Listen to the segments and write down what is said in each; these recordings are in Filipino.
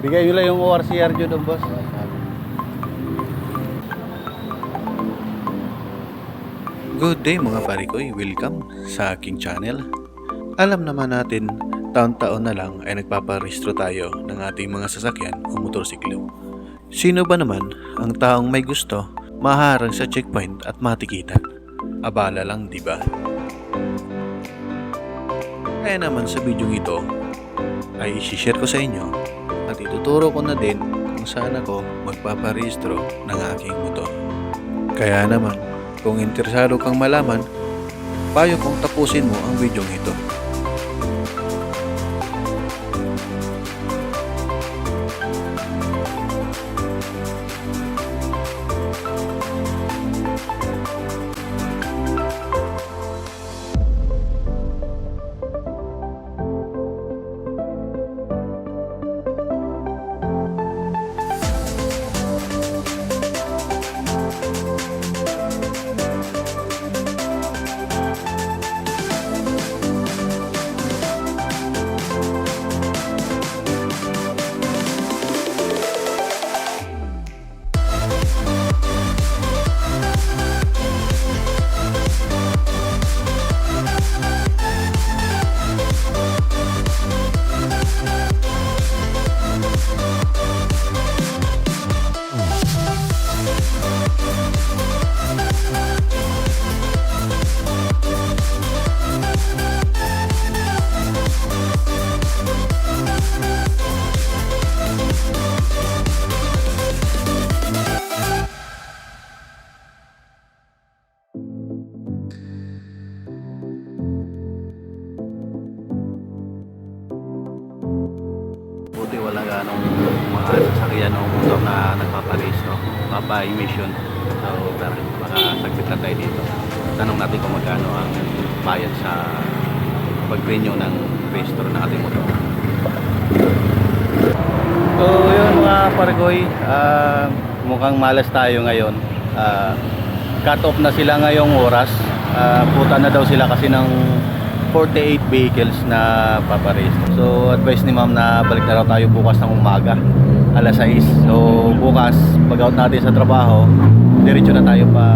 Bigay lang yung ORCR nyo doon, boss. Good day mga parikoy, welcome sa aking channel. Alam naman natin, taon-taon na lang ay nagpaparehistro tayo ng ating mga sasakyan o motorsiklo. Sino ba naman ang taong may gusto maharang sa checkpoint at matikitan? Abala lang, di ba? Kaya naman sa video ito ay isi-share ko sa inyo ituturo ko na din kung saan ako magpaparehistro ng aking motor. Kaya naman, kung interesado kang malaman, payo kong tapusin mo ang video ito. Wala ganong mga sasakyan o motor na nagpapalis, no? Papa-emission. So, tara, baka saglit lang tayo dito. Tanong natin kung magkano ang bayad sa pag-renew ng registro ng ating motor. So, yun mga pargoy, ah, mukhang malas tayo ngayon. Ah, cut off na sila ngayong oras. Ah, puta na daw sila kasi ng 48 vehicles na papares. So, advice ni ma'am na balik na raw tayo bukas ng umaga, alas 6. So, bukas, pag out natin sa trabaho, diretso na tayo pa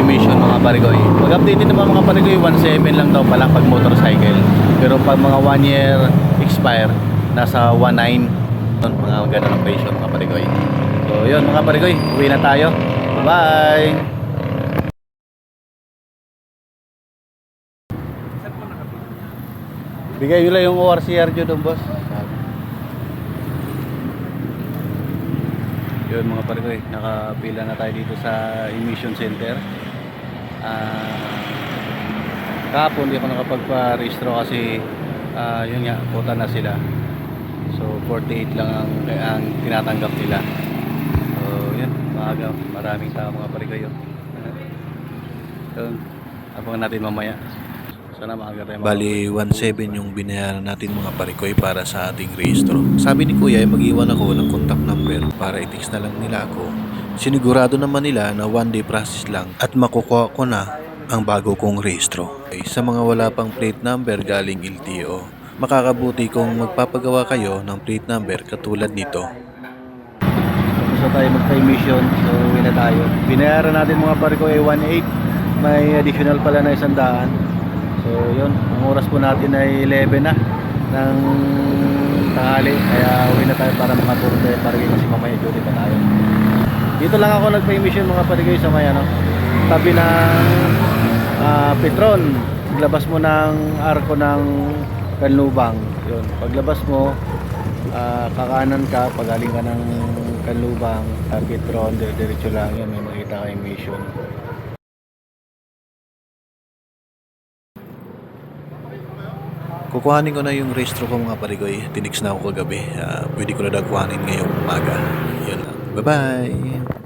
emission mga parigoy. Pag-update din naman mga parigoy, 1.7 lang daw pala pag motorcycle. Pero pag mga 1 year expire, nasa 1.9 Yun, mga ganun ang presyo mga parigoy. So, yun mga parigoy, uwi na tayo. Bye! Bigay nyo lang yung ORCR nyo doon, boss. Yun mga parigoy, nakapila na tayo dito sa emission center. Ah, kahapon di ako nakapagpa-registro kasi ah, yun nga, quota na sila. So 48 lang ang, ang tinatanggap nila. So yun, maaga, maraming tao mga parigoy. yun. Yun, abangan natin mamaya. Sana maaga tayo. Bali, 1.7 yung binayaran natin mga parikoy para sa ating rehistro. Sabi ni Kuya, ay mag-iwan ako ng contact number para i-text na lang nila ako. Sinigurado naman nila na one day process lang at makukuha ko na ang bago kong rehistro. Okay, Sa mga wala pang plate number galing LTO, makakabuti kung magpapagawa kayo ng plate number katulad nito. Tapos na tayo magpa-emission. So, uwi na tayo. Binayaran natin mga pare ko ay 1.8. May additional pala na isang daan. So, yun. Ang oras po natin ay 11 na ng tanghali. Kaya uwi na tayo para makatulog tayo para kasi mamaya duty pa tayo. Dito lang ako nagpa-emission mga ko sa may ano, tabi ng ah, Petron. Paglabas mo ng arko ng Kanlubang. Yun. Paglabas mo, Ah, kakanan ka, pagaling ka ng Kanlubang, target ron, dire- diretso lang yun, may makita kayong mission. Kukuhanin ko na yung rehistro ko mga parigoy. Tinix na ako kagabi. Ah, pwede ko na daw kuhanin ngayong umaga. Yun lang. Bye-bye!